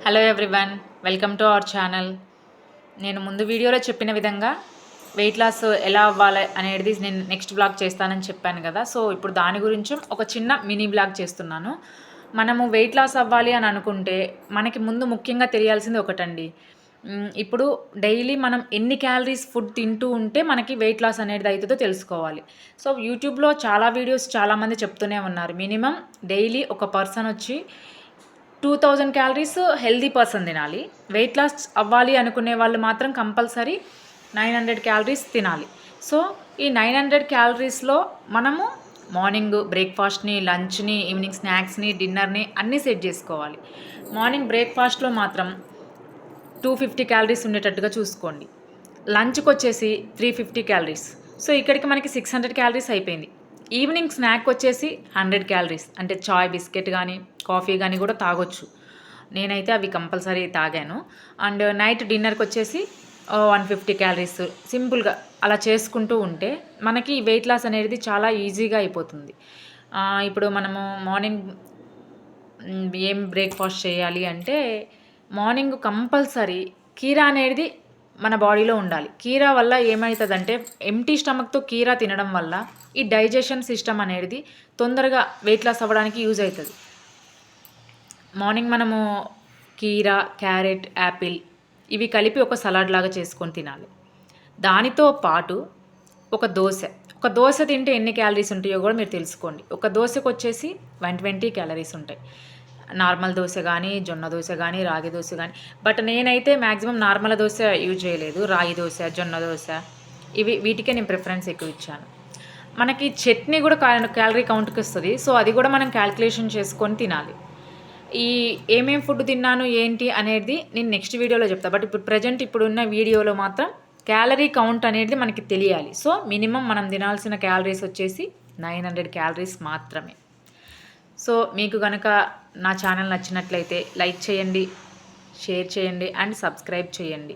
Hello everyone welcome to our channel నేను ముందు వీడియోలో చెప్పిన విధంగా వెయిట్ లాస్ ఎలా అవ్వాలి అనేది నేను నెక్స్ట్ బ్లాగ్ చేస్తానని చెప్పాను కదా. సో ఇప్పుడు దాని గురించి ఒక చిన్న మినీ బ్లాగ్ చేస్తున్నాను. మనము వెయిట్ లాస్ అవ్వాలి అని అనుకుంటే మనకి ముందు ముఖ్యంగా తెలియాల్సింది ఒకటండి. ఇప్పుడు డైలీ మనం ఎన్ని క్యాలరీస్ ఫుడ్ తింటూ ఉంటే మనకి వెయిట్ లాస్ అనేది అవుతుందో తెలుసుకోవాలి. సో యూట్యూబ్లో చాలా వీడియోస్ చాలామంది చెప్తూనే ఉన్నారు. మినిమం డైలీ ఒక పర్సన్ వచ్చి two thousand calories healthy person తినాలి. వెయిట్ లాస్ అవ్వాలి అనుకునే వాళ్ళు మాత్రం కంపల్సరీ నైన్ హండ్రెడ్ క్యాలరీస్ తినాలి. సో ఈ నైన్ హండ్రెడ్ క్యాలరీస్లో మనము మార్నింగ్ బ్రేక్ఫాస్ట్ని లంచ్ని ఈవినింగ్ స్నాక్స్ని డిన్నర్ని అన్నీ సెట్ చేసుకోవాలి. మార్నింగ్ బ్రేక్ఫాస్ట్లో మాత్రం టూ ఫిఫ్టీ క్యాలరీస్ ఉండేటట్టుగా చూసుకోండి. లంచ్కి వచ్చేసి త్రీ ఫిఫ్టీ క్యాలరీస్. సో ఇక్కడికి మనకి సిక్స్ హండ్రెడ్ క్యాలరీస్ అయిపోయింది. ఈవినింగ్ స్నాక్ వచ్చేసి హండ్రెడ్ క్యాలరీస్. అంటే చాయ్ బిస్కెట్ కానీ కాఫీ కానీ కూడా తాగొచ్చు. నేనైతే అవి కంపల్సరీ తాగాను. అండ్ నైట్ డిన్నర్కి వచ్చేసి వన్ ఫిఫ్టీ క్యాలరీస్. సింపుల్గా అలా చేసుకుంటూ ఉంటే మనకి వెయిట్ లాస్ అనేది చాలా ఈజీగా అయిపోతుంది. ఇప్పుడు మనము మార్నింగ్ ఏం బ్రేక్ఫాస్ట్ చేయాలి అంటే మార్నింగ్ కంపల్సరీ కీరా అనేది మన బాడీలో ఉండాలి. కీరా వల్ల ఏమవుతుందంటే ఎంటీ స్టమక్తో కీరా తినడం వల్ల ఈ డైజెషన్ సిస్టమ్ అనేది తొందరగా వెయిట్ లాస్ అవ్వడానికి యూజ్ అవుతుంది మార్నింగ్ మనము కీరా క్యారెట్ యాపిల్ ఇవి కలిపి ఒక సలాడ్ లాగా చేసుకొని తినాలి. దానితో పాటు ఒక దోశ. ఒక దోశ తింటే ఎన్ని క్యాలరీస్ ఉంటాయో కూడా మీరు తెలుసుకోండి. ఒక దోశకు వచ్చేసి వన్ ట్వంటీ క్యాలరీస్ ఉంటాయి. నార్మల్ దోశ కానీ జొన్న దోశ కానీ రాగి దోశ కానీ బట్ నేనైతే మ్యాక్సిమం నార్మల్ దోశ యూజ్ చేయలేదు. రాగి దోశ జొన్న దోశ. ఇవి వీటికే నేను ప్రిఫరెన్స్ ఎక్కువ ఇచ్చాను. మనకి చట్నీ కూడా క్యాలరీ కౌంట్కి వస్తుంది. సో అది కూడా మనం క్యాల్కులేషన్ చేసుకొని తినాలి. ఈ ఏమేం ఫుడ్ తిన్నాను ఏంటి అనేది నేను నెక్స్ట్ వీడియోలో చెప్తాను బట్ ఇప్పుడు ప్రజెంట్ ఇప్పుడున్న వీడియోలో మాత్రం క్యాలరీ కౌంట్ అనేది మనకి తెలియాలి. సో మినిమం మనం తినాల్సిన క్యాలరీస్ వచ్చేసి నైన్ హండ్రెడ్ క్యాలరీస్ మాత్రమే. సో మీకు కనుక నా ఛానల్ నచ్చినట్లయితే లైక్ చేయండి షేర్ చేయండి అండ్ సబ్స్క్రైబ్ చేయండి.